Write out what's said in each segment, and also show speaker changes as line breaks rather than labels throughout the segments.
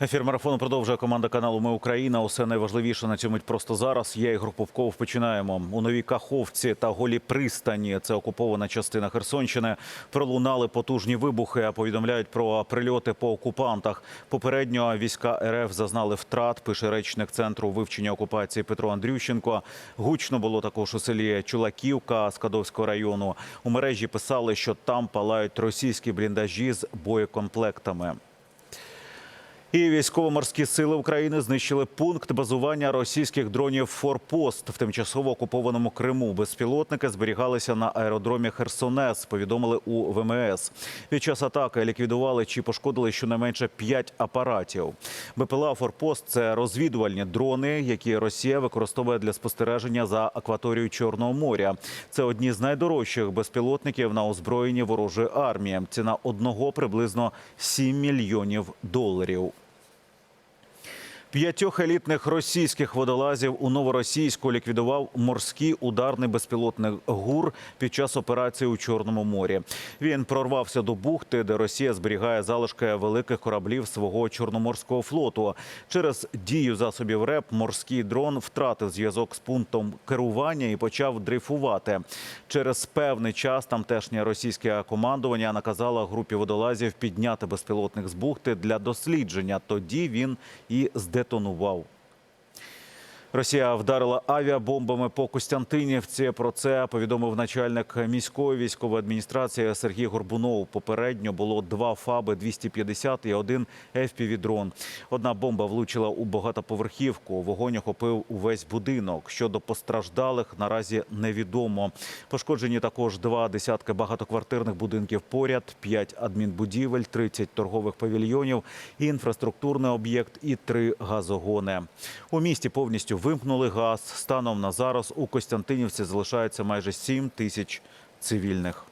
Ефір марафону продовжує команда каналу Ми Україна. Усе найважливіше на цьому просто зараз. Я Ігор Попков. Починаємо у новій Каховці та голі пристані. Це окупована частина Херсонщини. Пролунали потужні вибухи. Повідомляють про прильоти по окупантах. Попередньо війська РФ зазнали втрат. Пише речник центру вивчення окупації Петро Андрющенко. Гучно було також у селі Чулаківка Скадовського району. У мережі писали, що там палають російські бліндажі з боєкомплектами. І військово-морські сили України знищили пункт базування російських дронів «Форпост» в тимчасово окупованому Криму. Безпілотники зберігалися на аеродромі Херсонес. Повідомили у ВМС. Під час атаки ліквідували чи пошкодили щонайменше п'ять апаратів. БПЛА «Форпост» – це розвідувальні дрони, які Росія використовує для спостереження за акваторією Чорного моря. Це одні з найдорожчих безпілотників на озброєнні ворожої армії. Ціна одного приблизно 7 мільйонів доларів. П'ятьох елітних російських водолазів у новоросійську ліквідував морський ударний безпілотник ГУР під час операції у Чорному морі. Він прорвався до бухти, де Росія зберігає залишки великих кораблів свого чорноморського флоту. Через дію засобів РЕП морський дрон втратив зв'язок з пунктом керування і почав дрейфувати. Через певний час тамтешнє російське командування наказало групі водолазів підняти безпілотник з бухти для дослідження. Тоді він і detonou ao Росія вдарила авіабомбами по Костянтинівці. Про це повідомив начальник міської військової адміністрації Сергій Горбунов. Попередньо було два ФАБи 250 і один FPV-дрон. Одна бомба влучила у багатоповерхівку. Вогонь охопив увесь будинок. Щодо постраждалих наразі невідомо. Пошкоджені також два десятки багатоквартирних будинків поряд, п'ять адмінбудівель, 30 торгових павільйонів, інфраструктурний об'єкт і три газогони. У місті повністю вимкнули газ. Станом на зараз у Костянтинівці залишається майже 7 тисяч цивільних.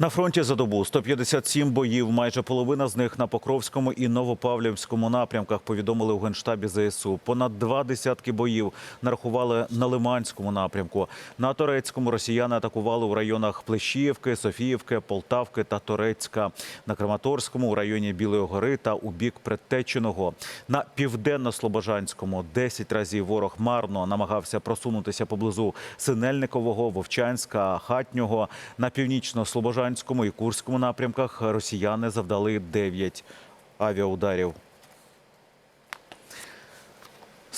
На фронті за добу 157 боїв. Майже половина з них на Покровському і Новопавлівському напрямках. Повідомили у генштабі ЗСУ. Понад два десятки боїв нарахували на Лиманському напрямку. На Торецькому росіяни атакували у районах Плещіївки, Софіївки, Полтавки та Торецька. На Краматорському у районі Білої гори та у бік Предтеченого. На південно-слобожанському 10 разів ворог марно намагався просунутися поблизу Синельникового, Вовчанська, Хатнього. На північно-слобожанському і Курському напрямках росіяни завдали 9 авіаударів.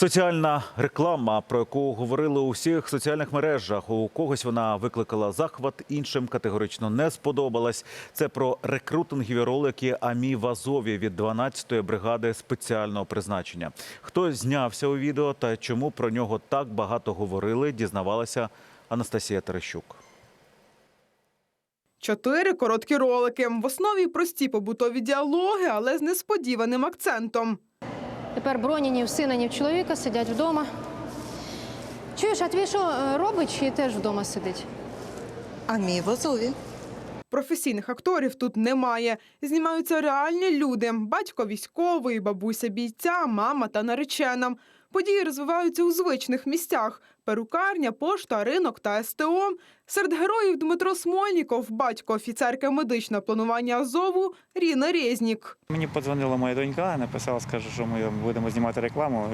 Соціальна реклама, про яку говорили у всіх соціальних мережах. У когось вона викликала захват, іншим категорично не сподобалась. Це про рекрутингові ролики Амі в Азові від 12-ї бригади спеціального призначення. Хто знявся у відео та чому про нього так багато говорили, дізнавалася Анастасія Терещук.
Чотири короткі ролики. В основі прості побутові діалоги, але з несподіваним акцентом.
Тепер броні ні в сина, ні в чоловіка сидять вдома. Чуєш, а твій що е, робить чи теж вдома сидить?
А мій в Азові.
Професійних акторів тут немає. Знімаються реальні люди: батько військовий, бабуся бійця, мама та наречена. Події розвиваються у звичних місцях: перукарня, пошта, ринок та СТО. Серед героїв Дмитро Смольніков, батько офіцерки медичного планування Азову Ріна Резнік.
Мені подзвонила моя донька, написала, скаже, що ми будемо знімати рекламу.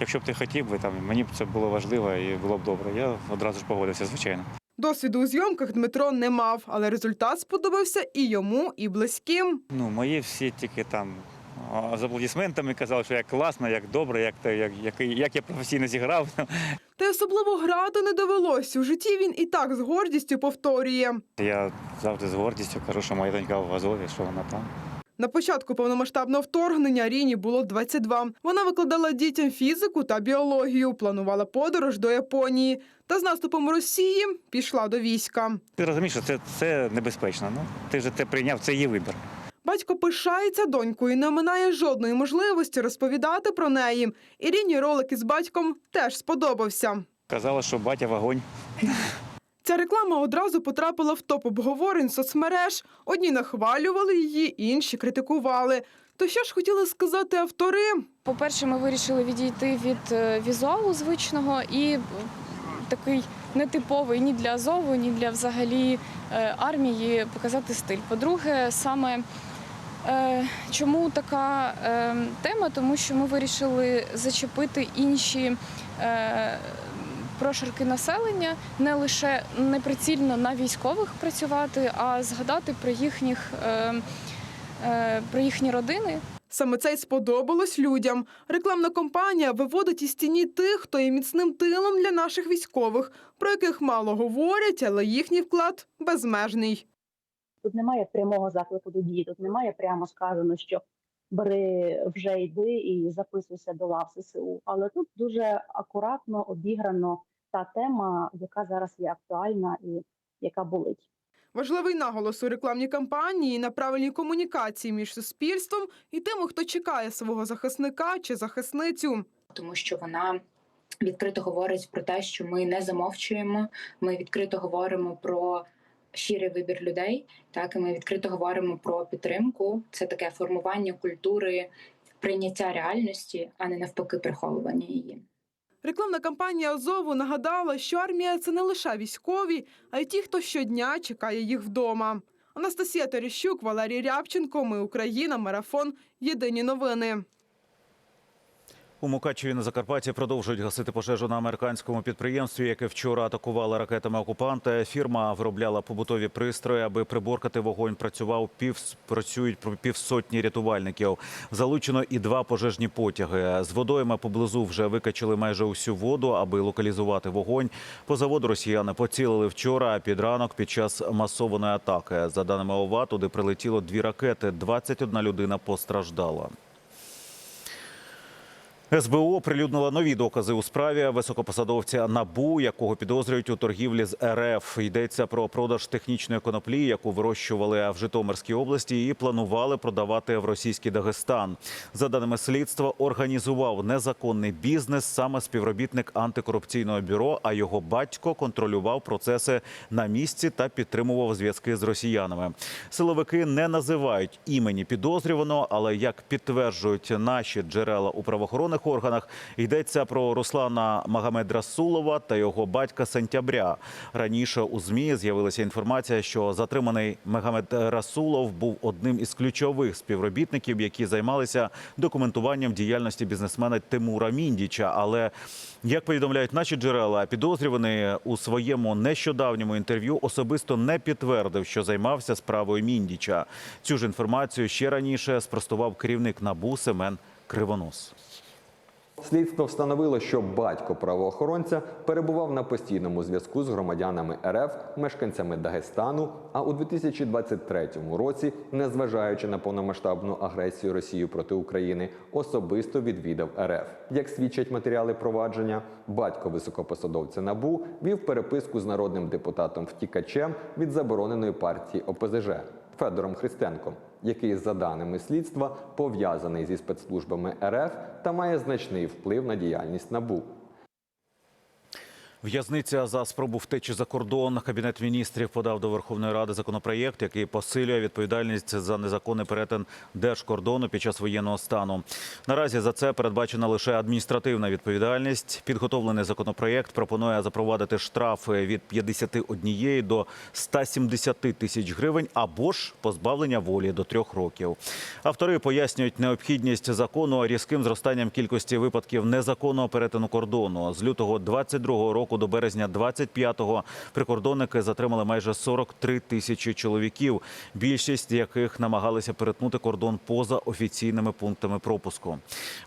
Якщо б ти хотів би, там мені б це було важливо і було б добре. Я одразу ж погодився, звичайно.
Досвіду у зйомках Дмитро не мав, але результат сподобався і йому, і близьким.
Ну, мої всі тільки там з аплодисментами казали, що як класно, як добре, як, те- як, як, як я професійно зіграв.
Та й особливо грати не довелось. У житті він і так з гордістю повторює.
Я завжди з гордістю кажу, що моя донька в Азові, що вона там.
На початку повномасштабного вторгнення Ріні було 22. Вона викладала дітям фізику та біологію, планувала подорож до Японії. Та з наступом Росії пішла до війська.
Ти розумієш, що це, це небезпечно. Ну, ти вже це прийняв, це її вибір.
Батько пишається донькою і не минає жодної можливості розповідати про неї. Іріні ролик із батьком теж сподобався.
Казала, що батя вогонь.
Ця реклама одразу потрапила в топ обговорень соцмереж. Одні нахвалювали її, інші критикували. То що ж хотіли сказати автори?
По-перше, ми вирішили відійти від е, візуалу звичного і е, такий нетиповий ні для Азову, ні для взагалі е, армії показати стиль. По-друге, саме Чому така е, тема? Тому що ми вирішили зачепити інші е, прошарки населення, не лише неприцільно на військових працювати, а згадати про їхніх е, е, про їхні родини.
Саме це й сподобалось людям. Рекламна кампанія виводить із тіні тих, хто є міцним тилом для наших військових, про яких мало говорять, але їхній вклад безмежний.
Тут немає прямого заклику до дії, тут немає прямо сказано, що бери вже йди і записуйся до лав ССУ. Але тут дуже акуратно обіграно та тема, яка зараз є актуальна і яка болить.
Важливий наголос у рекламній кампанії на правильній комунікації між суспільством і тими, хто чекає свого захисника чи захисницю.
тому що вона відкрито говорить про те, що ми не замовчуємо. Ми відкрито говоримо про щирий вибір людей. Так і ми відкрито говоримо про підтримку. Це таке формування культури прийняття реальності, а не навпаки приховування її.
Рекламна кампанія Азову нагадала, що армія це не лише військові, а й ті, хто щодня чекає їх вдома. Анастасія Терещук, Валерій Рябченко. Ми Україна. Марафон. Єдині новини.
У Мукачеві на Закарпатті продовжують гасити пожежу на американському підприємстві, яке вчора атакували ракетами окупанта. Фірма виробляла побутові пристрої, аби приборкати вогонь. Працював пів працюють півсотні рятувальників. Залучено і два пожежні потяги. З водойми поблизу вже викачали майже усю воду, аби локалізувати вогонь. По заводу росіяни поцілили вчора. Під ранок під час масованої атаки. За даними ОВА, туди прилетіло дві ракети. 21 людина постраждала. СБУ оприлюднила нові докази у справі високопосадовця НАБУ, якого підозрюють у торгівлі з РФ. Йдеться про продаж технічної коноплі, яку вирощували в Житомирській області і планували продавати в російський Дагестан. За даними слідства, організував незаконний бізнес саме співробітник антикорупційного бюро. А його батько контролював процеси на місці та підтримував зв'язки з росіянами. Силовики не називають імені підозрюваного, але як підтверджують наші джерела у правоохоронних органах, йдеться про Руслана Магомедрасулова та його батька Сентября. Раніше у змі з'явилася інформація, що затриманий Магомед Расулов був одним із ключових співробітників, які займалися документуванням діяльності бізнесмена Тимура Міндіча. Але як повідомляють наші джерела, підозрюваний у своєму нещодавньому інтерв'ю особисто не підтвердив, що займався справою Міндіча. Цю ж інформацію ще раніше спростував керівник НАБУ Семен Кривонос.
Слідство встановило, що батько правоохоронця перебував на постійному зв'язку з громадянами РФ, мешканцями Дагестану. А у 2023 році, незважаючи на повномасштабну агресію Росії проти України, особисто відвідав РФ. Як свідчать матеріали провадження, батько високопосадовця НАБУ вів переписку з народним депутатом втікачем від забороненої партії ОПЗЖ Федором Христенком, який, за даними слідства, пов'язаний зі спецслужбами РФ та має значний вплив на діяльність НАБУ.
В'язниця за спробу втечі за кордон. Кабінет міністрів подав до Верховної Ради законопроєкт, який посилює відповідальність за незаконний перетин держкордону під час воєнного стану. Наразі за це передбачена лише адміністративна відповідальність. Підготовлений законопроєкт пропонує запровадити штрафи від 51 до 170 тисяч гривень або ж позбавлення волі до трьох років. Автори пояснюють необхідність закону різким зростанням кількості випадків незаконного перетину кордону з лютого 22 року до березня 25-го прикордонники затримали майже 43 тисячі чоловіків, більшість яких намагалися перетнути кордон поза офіційними пунктами пропуску.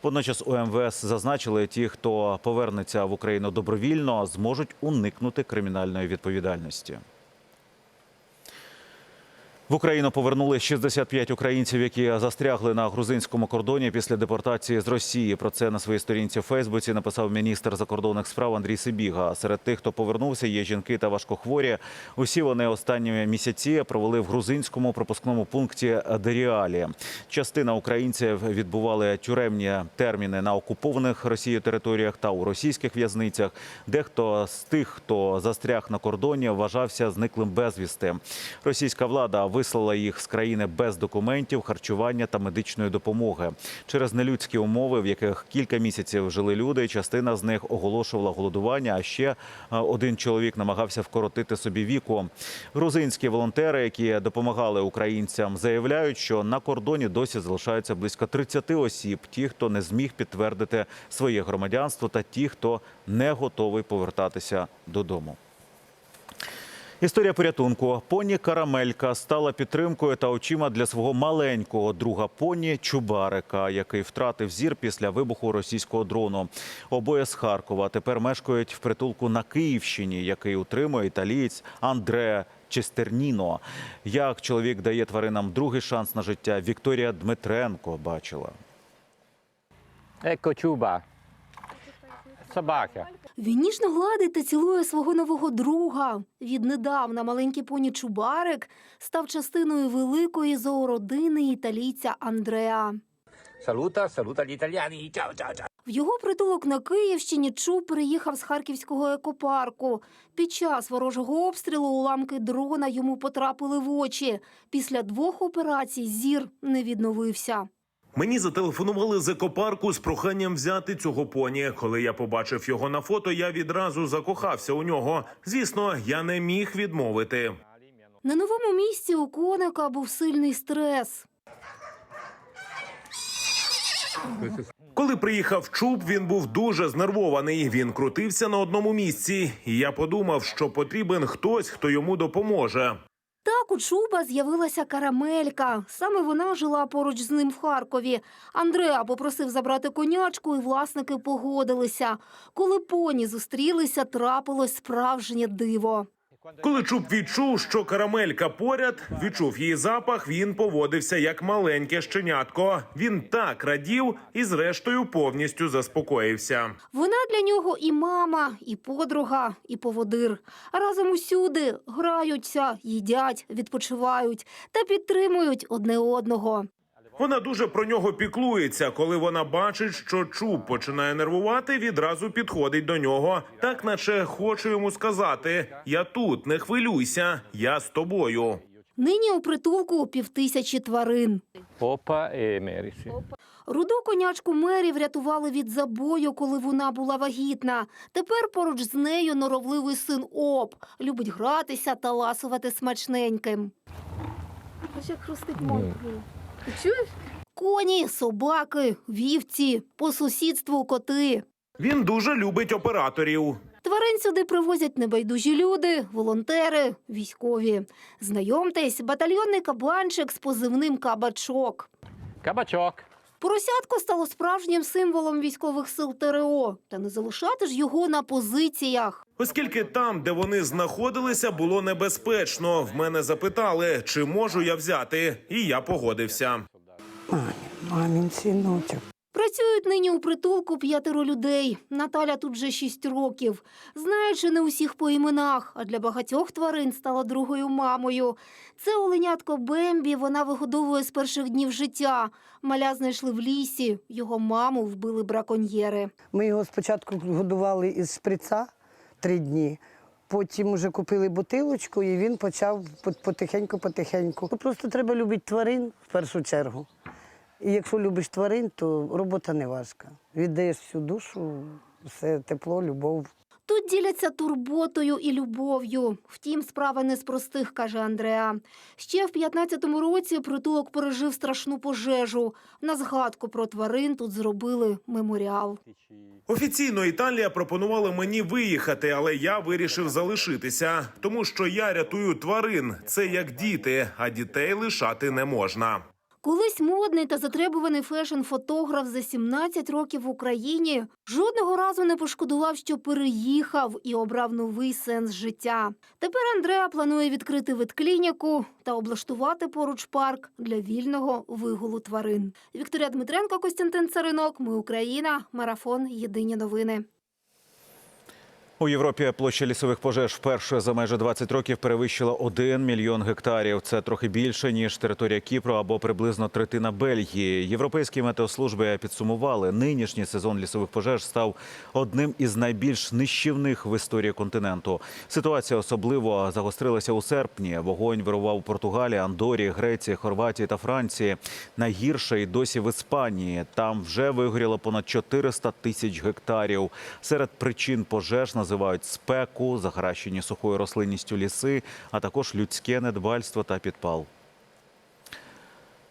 Водночас у МВС зазначили, ті, хто повернеться в Україну добровільно, зможуть уникнути кримінальної відповідальності. В Україну повернули 65 українців, які застрягли на грузинському кордоні після депортації з Росії. Про це на своїй сторінці в Фейсбуці написав міністр закордонних справ Андрій Сибіга. Серед тих, хто повернувся, є жінки та важкохворі. Усі вони останні місяці провели в грузинському пропускному пункті Деріалі. Частина українців відбували тюремні терміни на окупованих Росією територіях та у російських в'язницях. Дехто з тих, хто застряг на кордоні, вважався зниклим безвісти. Російська влада вислала їх з країни без документів, харчування та медичної допомоги. Через нелюдські умови, в яких кілька місяців жили люди, частина з них оголошувала голодування. А ще е, один чоловік намагався вкоротити собі віку. Грузинські волонтери, які допомагали українцям, заявляють, що на кордоні досі залишаються близько 30 осіб. Ті, хто не зміг підтвердити своє громадянство, та ті, хто не готовий повертатися додому. Історія порятунку. Поні Карамелька стала підтримкою та очима для свого маленького друга поні Чубарика, який втратив зір після вибуху російського дрону. Обоє з Харкова тепер мешкають в притулку на Київщині, який утримує італієць Андре Честерніно. Як чоловік дає тваринам другий шанс на життя, Вікторія Дмитренко бачила.
Ecco Ciuba. Собака.
Він ніжно гладить та цілує свого нового друга. Віднедавна маленький поні Чубарик став частиною великої зоородини італійця Андреа.
Saluta gli italiani. Ciao, ciao, ciao.
В його притулок на Київщині Чуб приїхав з харківського екопарку. Під час ворожого обстрілу уламки дрона йому потрапили в очі. Після двох операцій зір не відновився.
Мені зателефонували з екопарку з проханням взяти цього поні. Коли я побачив його на фото, я відразу закохався у нього. Звісно, я не міг відмовити.
На новому місці у коника був сильний стрес.
Коли приїхав чуб, він був дуже знервований. Він крутився на одному місці, і я подумав, що потрібен хтось, хто йому допоможе.
Так у Чуба з'явилася карамелька. Саме вона жила поруч з ним в Харкові. Андреа попросив забрати конячку, і власники погодилися. Коли поні зустрілися, трапилось справжнє диво.
Коли чуб відчув, що карамелька поряд, відчув її запах, він поводився як маленьке щенятко. Він так радів і, зрештою, повністю заспокоївся.
Вона для нього і мама, і подруга, і поводир. Разом усюди граються, їдять, відпочивають та підтримують одне одного.
Вона дуже про нього піклується. Коли вона бачить, що чуб починає нервувати, відразу підходить до нього, так наче хоче йому сказати: Я тут, не хвилюйся, я з тобою.
Нині у притулку півтисячі тварин.
Опа Merisi.
Руду конячку Мері врятували від забою, коли вона була вагітна. Тепер поруч з нею норовливий син Оп. Любить гратися та ласувати смачненьким. Ось як хрустить морквою. Чуєш? Коні, собаки, вівці, по сусідству коти.
Він дуже любить операторів.
Тварин сюди привозять небайдужі люди, волонтери, військові. Знайомтесь, батальйонний кабанчик з позивним кабачок.
Кабачок.
Поросятко стало справжнім символом військових сил ТРО. Та не залишати ж його на позиціях.
Оскільки там, де вони знаходилися, було небезпечно. В мене запитали, чи можу я взяти, і я погодився.
Мамін синочок.
Працюють нині у притулку п'ятеро людей. Наталя тут вже шість років. Знаючи не усіх по іменах, а для багатьох тварин стала другою мамою. Це оленятко Бембі вона вигодовує з перших днів життя. Маля знайшли в лісі. Його маму вбили браконьєри.
Ми його спочатку годували із шприца три дні. Потім вже купили бутилочку, і він почав потихеньку-потихеньку. Просто треба любити тварин в першу чергу. І якщо любиш тварин, то робота не важка. Віддаєш всю душу, все тепло, любов.
Тут діляться турботою і любов'ю. Втім, справа не з простих, каже Андреа. Ще в 15-му році притулок пережив страшну пожежу. На згадку про тварин тут зробили меморіал.
Офіційно Італія пропонувала мені виїхати, але я вирішив залишитися, тому що я рятую тварин. Це як діти, а дітей лишати не можна.
Колись модний та затребуваний фешн-фотограф за 17 років в Україні жодного разу не пошкодував, що переїхав і обрав новий сенс життя. Тепер Андреа планує відкрити ветклініку та облаштувати поруч парк для вільного вигулу тварин. Вікторія Дмитренко, Костянтин Царинок. Ми Україна. Марафон. Єдині новини.
У Європі площа лісових пожеж вперше за майже 20 років перевищила 1 мільйон гектарів. Це трохи більше ніж територія Кіпру або приблизно третина Бельгії. Європейські метеослужби підсумували, нинішній сезон лісових пожеж став одним із найбільш нищівних в історії континенту. Ситуація особливо загострилася у серпні. Вогонь вирував у Португалії, Андорі, Греції, Хорватії та Франції. Найгірше й досі в Іспанії. Там вже вигоріло понад 400 тисяч гектарів. Серед причин пожеж називають спеку, захаращені сухою рослинністю ліси, а також людське недбальство та підпал.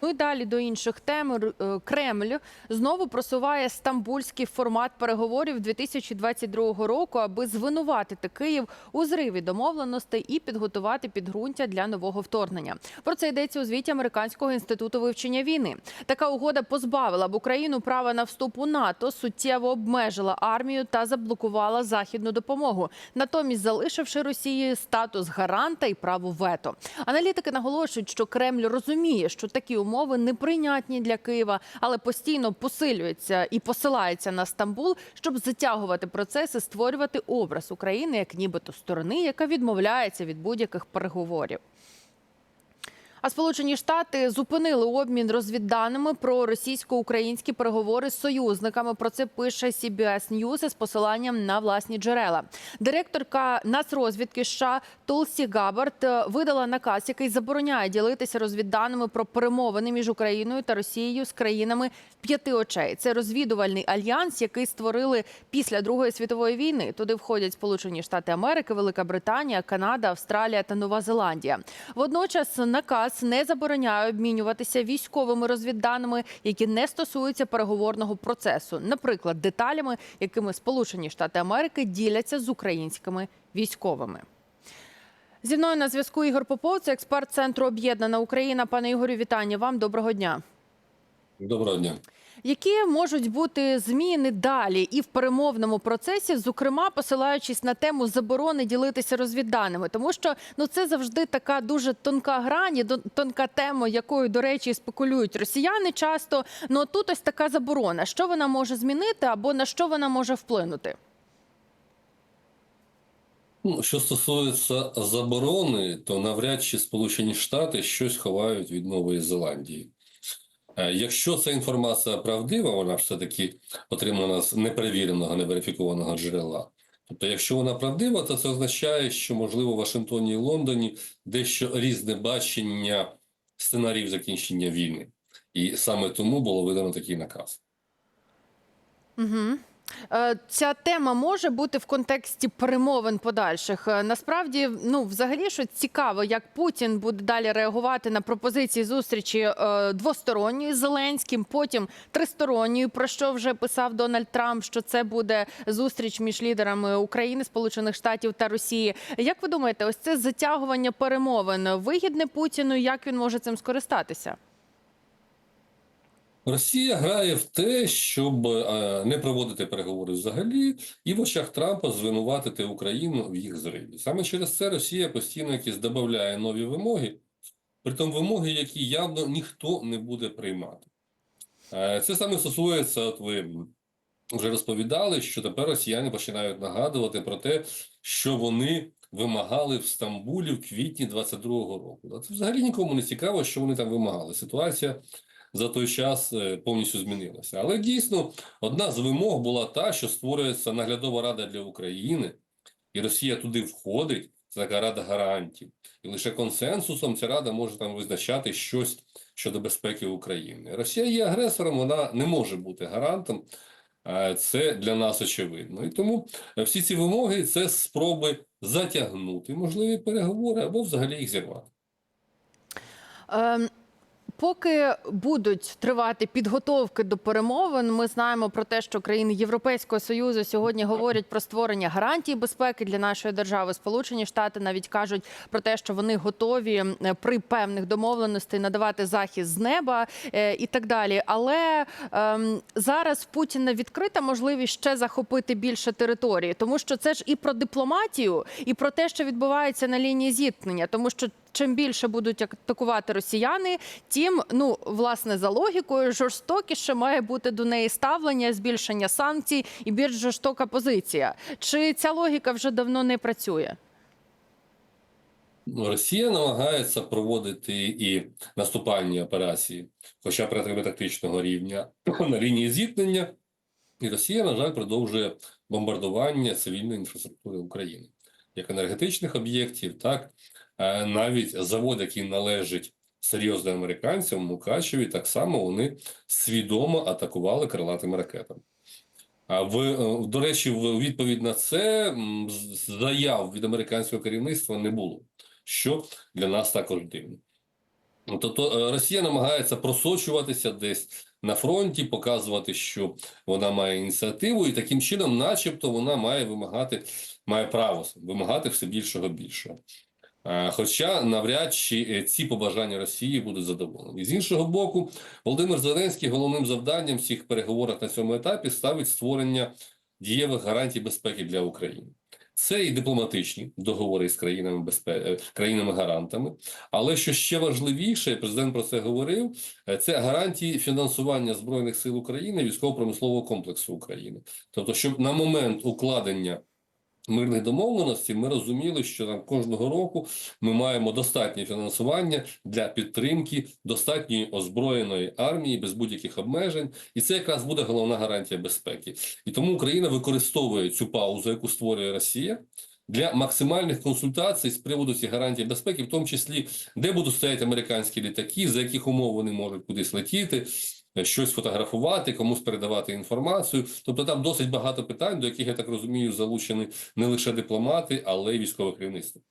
Ну і далі до інших тем. Е, Кремль знову просуває стамбульський формат переговорів 2022 року, аби звинуватити Київ у зриві домовленостей і підготувати підґрунтя для нового вторгнення. Про це йдеться у звіті Американського інституту вивчення війни. Така угода позбавила б Україну права на вступ у НАТО, суттєво обмежила армію та заблокувала західну допомогу, натомість залишивши Росії статус гаранта і право вето. Аналітики наголошують, що Кремль розуміє, що такі умови неприйнятні для Києва, але постійно посилюється і посилається на Стамбул, щоб затягувати процеси, створювати образ України як нібито сторони, яка відмовляється від будь-яких переговорів. А Сполучені Штати зупинили обмін розвідданими про російсько-українські переговори з союзниками. Про це пише CBS News із посиланням на власні джерела. Директорка Нацрозвідки США Толсі Габард е, видала наказ, який забороняє ділитися розвідданими про перемовини між Україною та Росією з країнами п'яти очей. Це розвідувальний альянс, який створили після Другої світової війни. Туди входять Сполучені Штати Америки, Велика Британія, Канада, Австралія та Нова Зеландія. Водночас наказ не забороняє обмінюватися військовими розвідданими, які не стосуються переговорного процесу, наприклад, деталями, якими Сполучені Штати Америки діляться з українськими військовими. Зі мною на зв'язку Ігор Попов, це експерт центру Об'єднана Україна. Пане Ігорю, вітання вам. Доброго дня.
Доброго дня.
Які можуть бути зміни далі і в перемовному процесі, зокрема посилаючись на тему заборони ділитися розвідданими, тому що ну це завжди така дуже тонка грань, тонка тема, якою, до речі, спекулюють росіяни часто. Ну тут ось така заборона. Що вона може змінити або на що вона може вплинути?
Ну, що стосується заборони, то навряд чи Сполучені Штати щось ховають від Нової Зеландії. Е, Якщо ця інформація правдива, вона все-таки отримана з неперевіреного, неверифікованого джерела. Тобто, якщо вона правдива, то це означає, що, можливо, в Вашингтоні і Лондоні дещо різне бачення сценаріїв закінчення війни. І саме тому було видано такий наказ.
Угу. Ця тема може бути в контексті перемовин подальших. Е, Насправді, ну взагалі, що цікаво, як Путін буде далі реагувати на пропозиції зустрічі е, двосторонньої з Зеленським, потім тристоронньої, про що вже писав Дональд Трамп, що це буде зустріч між лідерами України, Сполучених Штатів та Росії. Як ви думаєте, ось це затягування перемовин вигідне Путіну? Як він може цим скористатися?
Росія грає в те, щоб е, не проводити переговори взагалі, і в очах Трампа звинуватити Україну в їх зриві. Саме через це Росія постійно якісь додає нові вимоги, притом вимоги, які явно ніхто не буде приймати. Е, Це саме стосується, от ви вже розповідали, що тепер росіяни починають нагадувати про те, що вони вимагали в Стамбулі в квітні 22-го року. Це взагалі нікому не цікаво, що вони там вимагали. Ситуація за той час е, повністю змінилася. Але дійсно одна з вимог була та, що створюється наглядова рада для України, і Росія туди входить. Це така рада гарантів. І лише консенсусом ця рада може там визначати щось щодо безпеки України. Росія є агресором, вона не може бути гарантом. Е, Це для нас очевидно. І тому е, всі ці вимоги це спроби затягнути можливі переговори або взагалі їх зірвати.
Поки будуть тривати підготовки до перемовин, ми знаємо про те, що країни Європейського союзу сьогодні говорять про створення гарантій безпеки для нашої держави. Сполучені Штати навіть кажуть про те, що вони готові е, при певних домовленостей надавати захист з неба е, і так далі. Але ем, зараз Путіна відкрита можливість ще захопити більше території, тому що це ж і про дипломатію, і про те, що відбувається на лінії зіткнення, тому що чим більше будуть атакувати росіяни, тим ну власне за логікою жорстокіше має бути до неї ставлення, збільшення санкцій і більш жорстока позиція. Чи ця логіка вже давно не працює?
Ну, Росія намагається проводити і наступальні операції, хоча б оперативно-тактичного рівня на лінії зіткнення. І Росія, на жаль, продовжує бомбардування цивільної інфраструктури України, як енергетичних об'єктів, так навіть завод, який належить серйозним американцям, Мукачеві, так само вони свідомо атакували крилатими ракетами. А в е, до речі, в відповідь на це заяв від американського керівництва не було, що для нас також дивно. Тобто е, Росія намагається просочуватися десь на фронті, показувати, що вона має ініціативу, і таким чином, начебто, вона має вимагати, має право вимагати все більшого більшого. Е, Хоча навряд чи е, ці побажання Росії будуть задоволені. З іншого боку, Володимир Зеленський головним завданням всіх переговорах на цьому етапі ставить створення дієвих гарантій безпеки для України. Це і дипломатичні договори з країнами безпеки, країнами-гарантами. Але що ще важливіше, президент про це говорив, е, це гарантії фінансування збройних сил України, військово-промислового комплексу України. Тобто, щоб на момент укладення мирних домовленостей ми розуміли, що там кожного року ми маємо достатнє фінансування для підтримки достатньої озброєної армії без будь-яких обмежень, і це якраз буде головна гарантія безпеки. І тому Україна використовує цю паузу, яку створює Росія. Для максимальних консультацій з приводу цих гарантій безпеки, в тому числі, де будуть стояти американські літаки, за яких умов вони можуть кудись летіти, щось фотографувати, комусь передавати інформацію. Тобто там досить багато питань, до яких я так розумію, залучені не лише дипломати, але й військове керівництво.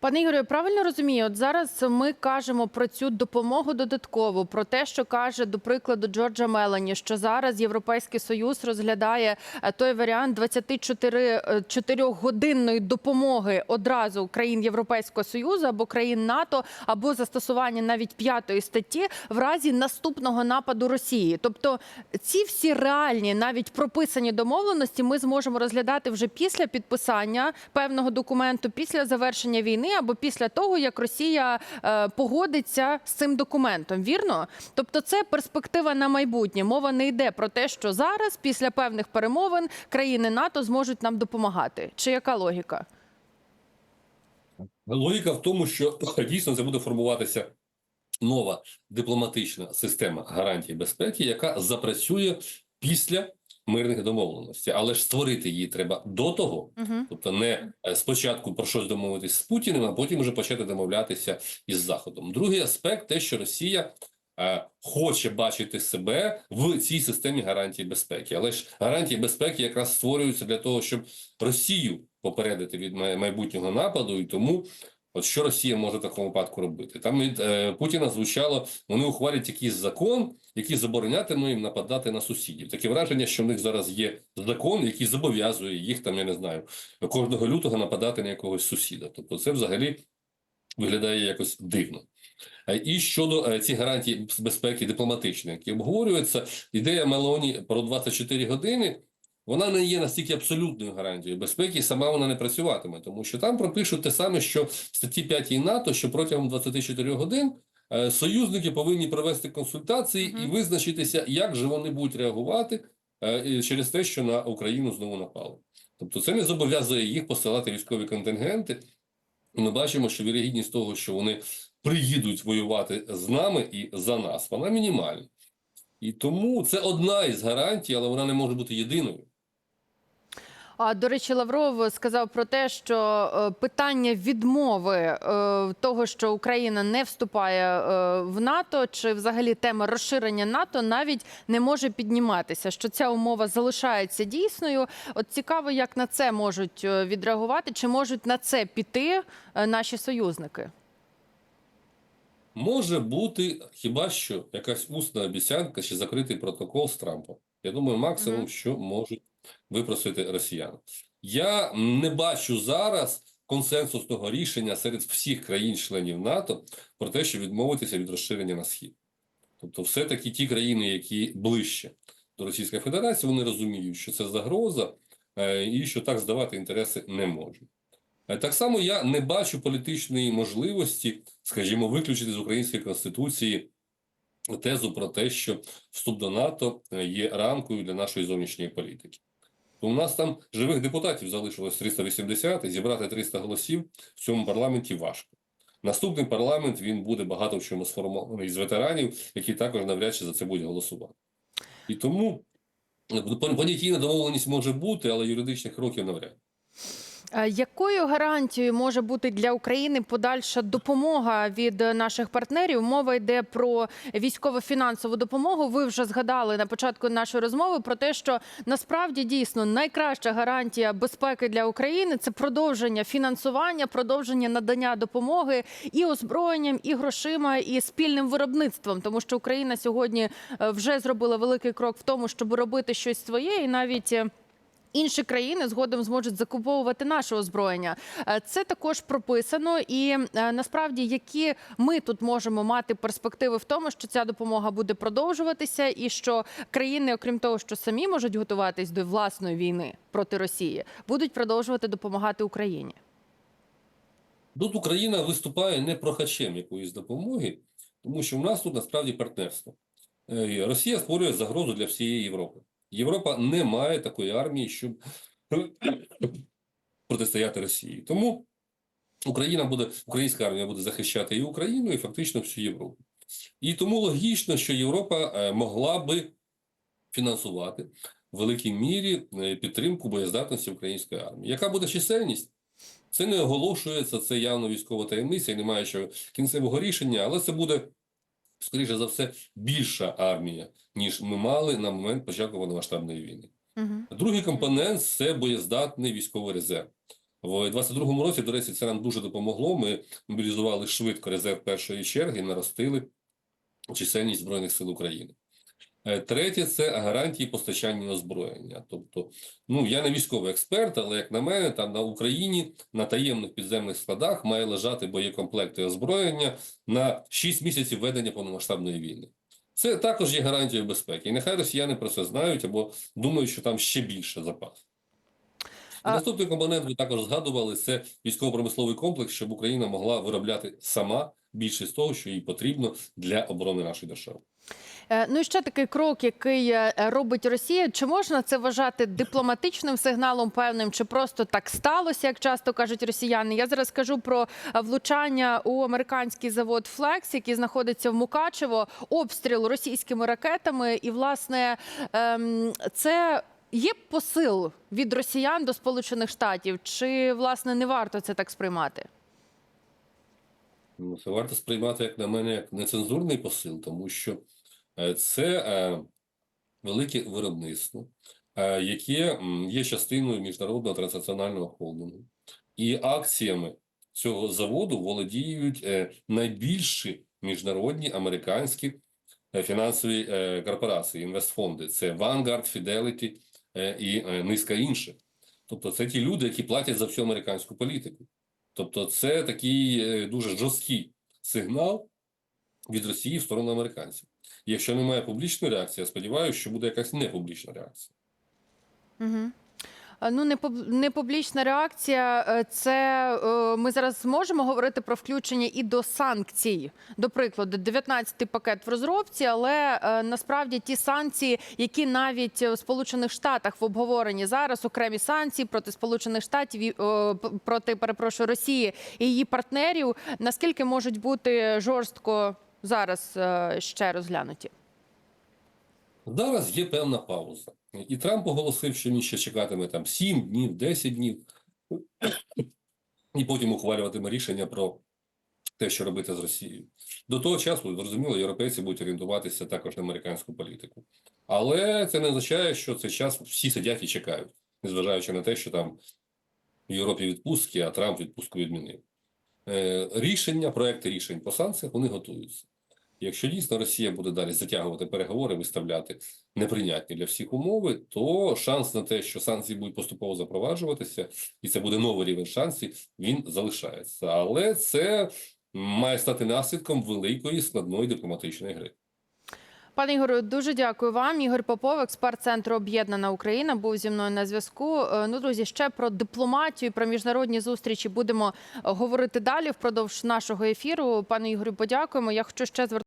Пане я правильно розумію? От зараз ми кажемо про цю допомогу додаткову, про те, що каже до прикладу Джорджа Мелані, що зараз Європейський Союз розглядає е, той варіант 24 годинної допомоги одразу країн Європейського Союзу або країн НАТО, або застосування навіть п'ятої статті в разі наступного нападу Росії. Тобто ці всі реальні, навіть прописані домовленості, ми зможемо розглядати вже після підписання певного документу, після завершення війни або після того, як Росія е, погодиться з цим документом. Вірно? Тобто, це перспектива на майбутнє. Мова не йде про те, що зараз, після певних перемовин, країни НАТО зможуть нам допомагати. Чи яка логіка?
Логіка в тому, що дійсно це буде формуватися нова дипломатична система гарантій безпеки, яка запрацює після мирних домовленостей. Але ж створити її треба до того,
Угу.
тобто не е, спочатку про щось домовитись з Путіним, а потім вже почати домовлятися із Заходом. Другий аспект те, що Росія. е, Хоче бачити себе в цій системі гарантій безпеки, але ж гарантії безпеки якраз створюються для того, щоб Росію попередити від майбутнього нападу, і тому От що Росія може в такому випадку робити? Там від е, Путіна звучало, вони ухвалять якийсь закон, який заборонятиме їм нападати на сусідів. Таке враження, що в них зараз є закон, який зобов'язує їх там, я не знаю, кожного лютого нападати на якогось сусіда. Тобто, це взагалі виглядає якось дивно. І щодо е, цих гарантій безпеки дипломатичних, які обговорюються, ідея Мелоні про 24 години. Вона не є настільки абсолютною гарантією безпеки, і сама вона не працюватиме, тому що там пропишуть те саме, що в статті 5 НАТО, що протягом 24 годин е, союзники повинні провести консультації і визначитися, як же вони будуть реагувати е, через те, що на Україну знову напали. Тобто, це не зобов'язує їх посилати військові контингенти. Ми бачимо, що вірогідність того, що вони приїдуть воювати з нами і за нас, вона мінімальна. І тому це одна із гарантій, але вона не може бути єдиною.
А до речі, Лавров сказав про те, що е, питання відмови е, того, що Україна не вступає е, в НАТО, чи взагалі тема розширення НАТО навіть не може підніматися. Що ця умова залишається дійсною. От цікаво, як на це можуть відреагувати, чи можуть на це піти наші союзники.
Може бути хіба що якась усна обіцянка чи закритий протокол з Трампом. Я думаю, максимум,
Мгм.
що можуть випросити росіяни. Я не бачу зараз консенсусного рішення серед всіх країн-членів НАТО про те, що відмовитися від розширення на схід. Тобто, все-таки ті країни, які ближче до Російської Федерації, вони розуміють, що це загроза е, і що так здавати інтереси не можуть. Е, Так само я не бачу політичної можливості, скажімо, виключити з української конституції тезу про те, що вступ до НАТО е, є рамкою для нашої зовнішньої політики. У нас там живих депутатів залишилось 380, і зібрати 300 голосів в цьому парламенті важко. Наступний парламент він буде багато в чому сформований з ветеранів, які також навряд чи за це будуть голосувати. І тому е, понятійна домовленість може бути, але юридичних кроків навряд.
Е, Якою гарантією може бути для України подальша допомога від е, наших партнерів? Мова йде про військово-фінансову допомогу. Ви вже згадали на початку нашої розмови про те, що насправді дійсно найкраща гарантія безпеки для України це продовження фінансування, продовження надання допомоги і озброєнням, і грошима, і спільним виробництвом, тому що Україна сьогодні е, вже зробила великий крок в тому, щоб робити щось своє, і навіть. Інші країни згодом зможуть закуповувати наше озброєння. Е, Це також прописано, і е, насправді які ми тут можемо мати перспективи в тому, що ця допомога буде продовжуватися, і що країни, окрім того, що самі можуть готуватись до власної війни проти Росії, будуть продовжувати допомагати Україні.
Тут Україна виступає не прохачем якоїсь допомоги, тому що в нас тут насправді партнерство. Е, Росія створює загрозу для всієї Європи. Європа не має такої армії, щоб протистояти Росії. Тому Україна буде, українська армія буде захищати і Україну, і фактично всю Європу. І тому логічно, що Європа е, могла би фінансувати в великій мірі е, підтримку боєздатності української армії. Яка буде чисельність? Це не оголошується, це явно військова таємниця і немає ще кінцевого рішення, але це буде, скоріше за все, більша армія, ніж ми мали на момент початку повномасштабної війни. Другий компонент це боєздатний військовий резерв. В 22-му році, до речі, це нам дуже допомогло. Ми мобілізували швидко резерв першої черги і наростили чисельність Збройних сил України. Е, Третє це гарантії постачання озброєння. Тобто, ну я не військовий експерт, але як на мене, там на Україні на таємних підземних складах має лежати боєкомплекти озброєння на 6 місяців ведення повномасштабної війни. Це також є гарантією безпеки. І нехай росіяни про це знають або думають, що там ще більше запас.
А-
Наступний компонент ви також згадували: це військово-промисловий комплекс, щоб Україна могла виробляти сама більшість того, що їй потрібно для оборони нашої держави.
Е, Ну і ще такий крок, який е, робить Росія. Чи можна це вважати дипломатичним сигналом певним, чи просто так сталося, як часто кажуть росіяни? Я зараз кажу про е, влучання у американський завод Флекс, який знаходиться в Мукачево, обстріл російськими ракетами. І власне ем, це. Є посил від росіян до Сполучених Штатів, чи власне не варто це так сприймати?
Ну, це варто сприймати, як на мене, як нецензурний посил, тому що це е, велике виробництво, е, яке є частиною міжнародного транснаціонального холдингу. І акціями цього заводу володіють е, найбільші міжнародні американські е, фінансові е, корпорації, інвестфонди. Це Vanguard, Fidelity е, і е, низка інших. Тобто це ті люди, які платять за всю американську політику. Тобто, це такий е, дуже жорсткий сигнал від Росії в сторону американців. Якщо немає публічної реакції, я сподіваюся, що буде якась непублічна реакція.
Угу. Ну, не пуб- публічна реакція. е, Це е, ми зараз зможемо говорити про включення і до санкцій. До прикладу, 19-й пакет в розробці, але е, насправді ті санкції, які навіть в Сполучених Штатах в обговоренні зараз, окремі санкції проти Сполучених Штатів проти перепрошую Росії і її партнерів, наскільки можуть бути жорстко зараз е, ще розглянуті?
Зараз є певна пауза. І Трамп оголосив, що він ще чекатиме там 7 днів, 10 днів, і потім ухвалюватиме рішення про те, що робити з Росією. До того часу, зрозуміло, європейці будуть орієнтуватися також на американську політику. Але це не означає, що цей час всі сидять і чекають, незважаючи на те, що там в Європі відпустки, а Трамп відпустку відмінив. Е, рішення, проекти рішень по санкціях, вони готуються. Якщо дійсно Росія буде далі затягувати переговори, виставляти неприйнятні для всіх умови, то шанс на те, що санкції будуть поступово запроваджуватися, і це буде новий рівень шансів, він залишається. Але це має стати наслідком великої складної дипломатичної гри.
Пане Ігорю, дуже дякую вам. Ігор Попов, експерт центру Об'єднана Україна, був зі мною на зв'язку. Е, Ну, друзі, ще про дипломатію, про міжнародні зустрічі будемо говорити далі впродовж нашого ефіру. Пане Ігорю, подякуємо. Я хочу ще звернути.